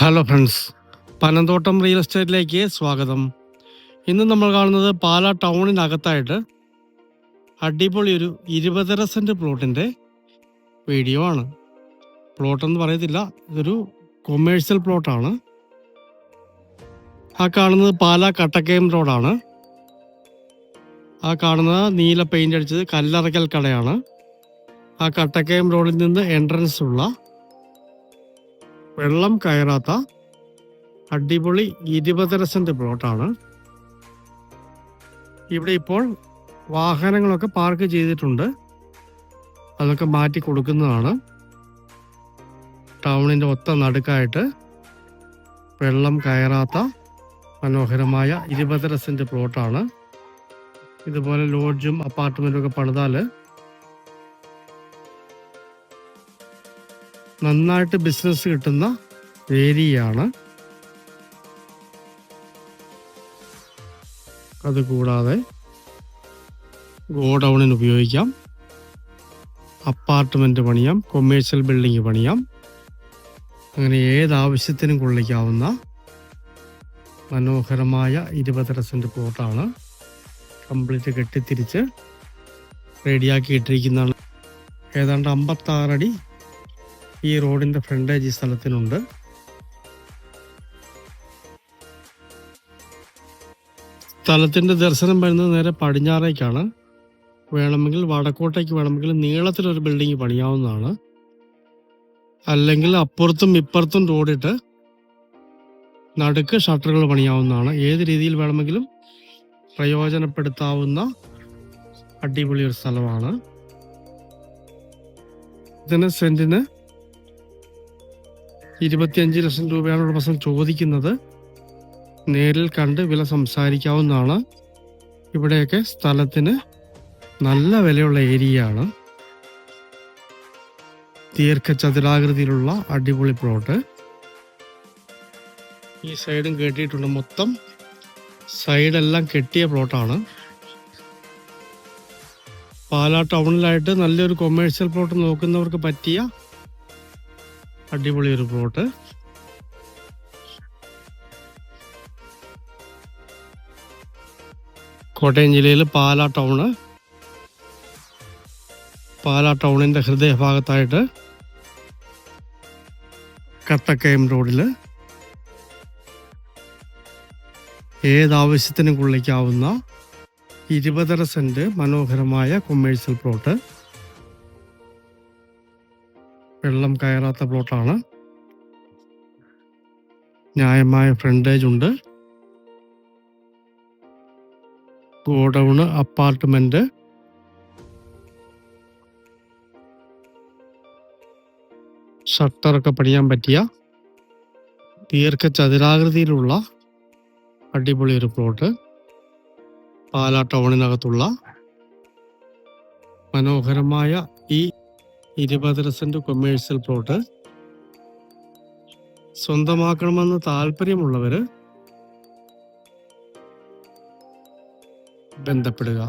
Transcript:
Hello friends Panamthottam real എസ്റ്റേറ്റിലേക്ക് സ്വാഗതം. ഇന്ന് നമ്മൾ കാണുന്നത് പാലാ ടൗണിനകത്തായിട്ട് അടിപൊളി ഒരു ഇരുപതര സെന്റ് പ്ലോട്ടിന്റെ വീഡിയോ ആണ്. പ്ലോട്ടെന്ന് പറയത്തില്ല ഇതൊരു കൊമേഴ്സ്യൽ പ്ലോട്ടാണ് ആ കാണുന്നത് പാലാ കട്ടക്കയം റോഡാണ് ആ കാണുന്ന നീല പെയിന്റ് അടിച്ചത് കല്ലറക്കൽ കടയാണ്. ആ കട്ടക്കയം റോഡിൽ നിന്ന് എൻട്രൻസ് ഉള്ള വെള്ളം കയറാത്ത അടിപൊളി ഇരുപതര സെന്റ് പ്ലോട്ടാണ്. ഇവിടെ ഇപ്പോൾ വാഹനങ്ങളൊക്കെ പാർക്ക് ചെയ്തിട്ടുണ്ട്. അതൊക്കെ മാറ്റി കൊടുക്കുന്നതാണ്. ടൗണിന്റെ ഒത്ത നടുക്കായിട്ട് വെള്ളം കയറാത്ത മനോഹരമായ ഇരുപതര സെന്റ് പ്ലോട്ടാണ്. ഇതുപോലെ ലോഡ്ജും അപ്പാർട്ട്മെന്റും ഒക്കെ പണിതാൽ നന്നായിട്ട് ബിസിനസ് കിട്ടുന്ന ഏരിയയാണ്. അതുകൂടാതെ ഗോഡൗണിന് ഉപയോഗിക്കാം. അപ്പാർട്ട്മെന്റ് പണിയാം കൊമേഴ്ഷ്യൽ ബിൽഡിംഗ് പണിയാം. അങ്ങനെ ഏതാവശ്യത്തിനും കൊള്ളിക്കാവുന്ന മനോഹരമായ ഇരുപതര സെന്റ് പ്ലോട്ടാണ് കംപ്ലീറ്റ് കെട്ടിത്തിരിച്ച് റെഡിയാക്കി ഇട്ടിരിക്കുന്നതാണ്. ഏതാണ്ട് അമ്പത്താറടി ഈ റോഡിന്റെ ഫ്രണ്ടേജ് ഈ സ്ഥലത്തിനുണ്ട്. സ്ഥലത്തിന്റെ ദർശനം വരുന്നത് നേരെ പടിഞ്ഞാറേക്കാണ്. വേണമെങ്കിൽ വടക്കോട്ടേക്ക് വേണമെങ്കിൽ നീളത്തിലൊരു ബിൽഡിംഗ് പണിയാവുന്നതാണ്. അല്ലെങ്കിൽ അപ്പുറത്തും ഇപ്പുറത്തും റോഡിട്ട് നടുക്ക് ഷട്ടറുകൾ പണിയാവുന്നതാണ്. ഏത് രീതിയിൽ വേണമെങ്കിലും പ്രയോജനപ്പെടുത്താവുന്ന അടിപൊളി ഒരു സ്ഥലമാണ്. ഇതിന് സെന്റിന് ഇരുപത്തിയഞ്ച് ലക്ഷം രൂപയാണ് ഉടമസ്ഥൻ ചോദിക്കുന്നത്. നേരിൽ കണ്ട് വില സംസാരിക്കാവുന്നതാണ്. ഇവിടെയൊക്കെ സ്ഥലത്തിന് നല്ല വിലയുള്ള ഏരിയയാണ്. ദീർഘചതുരാകൃതിയിലുള്ള അടിപൊളി പ്ലോട്ട്. ഈ സൈഡും കെട്ടിയിട്ടുണ്ട് മൊത്തം. സൈഡെല്ലാം കെട്ടിയ പ്ലോട്ടാണ്. പാലാ ടൗണിലായിട്ട് നല്ലൊരു കൊമേഴ്സ്യൽ പ്ലോട്ട് നോക്കുന്നവർക്ക് പറ്റിയ അടിപൊളി ഒരു പ്ലോട്ട് കോട്ടയം ജില്ലയിൽ പാലാ ടൗണ്. പാലാ ടൗണിന്റെ ഹൃദയഭാഗത്തായിട്ട് കട്ടക്കയം റോഡിൽ ഏതാവശ്യത്തിനും കൊള്ളിക്കാവുന്ന ഇരുപതര സെന്റ് മനോഹരമായ കൊമേഴ്സ്യൽ പ്ലോട്ട് വെള്ളം കയറാത്ത പ്ലോട്ടാണ് ന്യായമായ ഫ്രണ്ടേജ് ഉണ്ട്. ഗോഡൗണ് അപ്പാർട്ട്മെന്റ് ഷട്ടറൊക്കെ പണിയാൻ പറ്റിയ ദീർഘചതുരാകൃതിയിലുള്ള അടിപൊളി ഒരു പ്ലോട്ട് പാലാ ടൗണിനകത്തുള്ള മനോഹരമായ ഈ ഇരുപതര സെന്റ് കൊമേഴ്സ്യൽ പ്ലോട്ട് സ്വന്തമാക്കണമെന്ന് താല്പര്യമുള്ളവര് ബന്ധപ്പെടുക.